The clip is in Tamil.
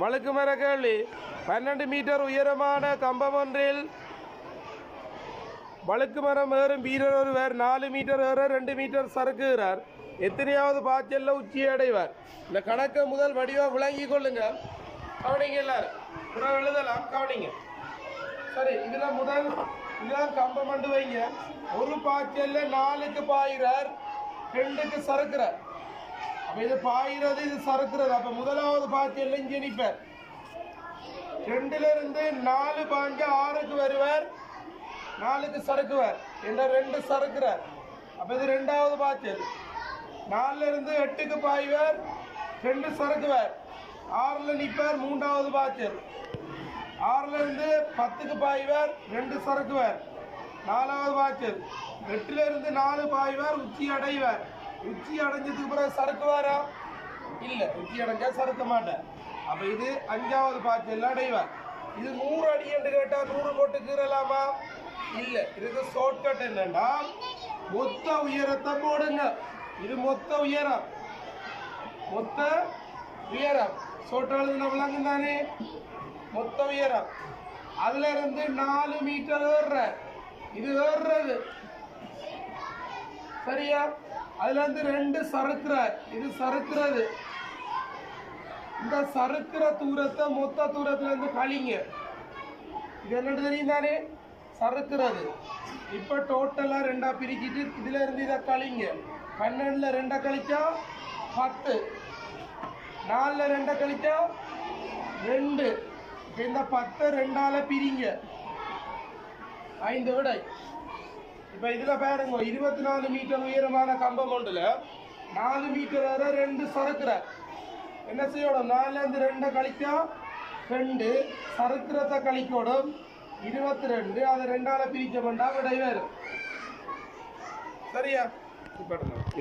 வழுக்கு மர கேள்வி. பன்னெண்டு மீட்டர் உயரமான கம்பம் ஒன்றில் வழுக்கு மரம் ஏறும் வீரர் ஒருவர் நாலு மீட்டர் ஏற ரெண்டு மீட்டர் சறுக்குகிறார். எத்தனையாவது பாய்ச்சல்ல உச்சி அடைவார் இந்த கணக்கை முதல் வடிவா விளங்கி கொள்ளுங்க. கவனிங்க எல்லாரும். எழுதலாம். கவனிங்க. சரி இதுல முதல் இதுதான் கம்பம் வைங்க. ஒரு பாய்ச்சல்ல நாலுக்கு பாயிறார் ரெண்டுக்கு சறுக்குறார். இது பாயிறது இது சறுக்கிறது. அப்ப முதலாவது பாய்ச்சல்ல இங்கே நிப்பார் ரெண்டுல இருந்து நாலு பாஞ்சு ஆறுக்கு வருவர். நாலுக்கு சறுக்குவர். என்ற ரெண்டு சறுக்குறார். அப்ப இது ரெண்டாவது பாய்ச்சல் நாலுல இருந்து எட்டுக்கு பாய்வர். ரெண்டு சறுக்குவர். ஆறுல நிற்பர் மூன்றாவது பாய்ச்சல் ஆறுல இருந்து பத்துக்கு பாய்வர் ரெண்டு சறுக்குவர். நாலாவது பாய்ச்சல் எட்டுல இருந்து நாலு பாய்வர் உச்சி அடைவர். உச்சி அடைஞ்சதுக்கு பிறகு சறுக்குவாரா இல்ல உச்சி அடைஞ்சா சறுக்க மாட்டேன். அப்ப இது அஞ்சாவது பாய்ச்சல் அடைவார் இது நூறு அடி என்று கேட்டா நூறு போட்டு கீறலாமா? இல்ல இதுக்கு ஷார்ட்கட் என்னன்னா மொத்த உயரத்தை போடுங்க. இது மொத்த உயரம். மொத்த உயரம். சோட்டாளது நம்மளாங்க தானே? மொத்த உயரம். அதுல இருந்து நாலு மீட்டர் ஏறுற இது ஏறுறது. சரியா? அதுல இருந்து ரெண்டு சறுக்குற இது சறுக்குறது. இந்த சறுக்குற தூரத்தை மொத்த தூரத்துல இருந்து கழிங்க. இது என்னன்னு தெரியும் தானே சறுக்குறது. இப்ப டோட்டலா ரெண்டா பிரிக்கிட்டு இதுல இருந்து இதை கழிங்க. பன்னெண்டுல ரெண்டா கழிச்சா பத்து. நாலுல ரெண்டை கழிச்சா ரெண்டு. இந்த பத்தை ரெண்டால பிரிங்க. ஐந்து விடை. இப்ப இதுல பாருங்க இருபத்தி நாலு மீட்டர் உயரமான கம்பம் ஒன்றுல நாலு மீட்டர் வரை ரெண்டு சறுக்குற. என்ன செய்யணும்? நாலுல இருந்து ரெண்டை கழிச்சா ரெண்டு. சறுக்குறத கழிக்கணும். இருபத்தி ரெண்டு அதை ரெண்டால பிரிக்க வேண்டாம் விடை வேறு. சரியா?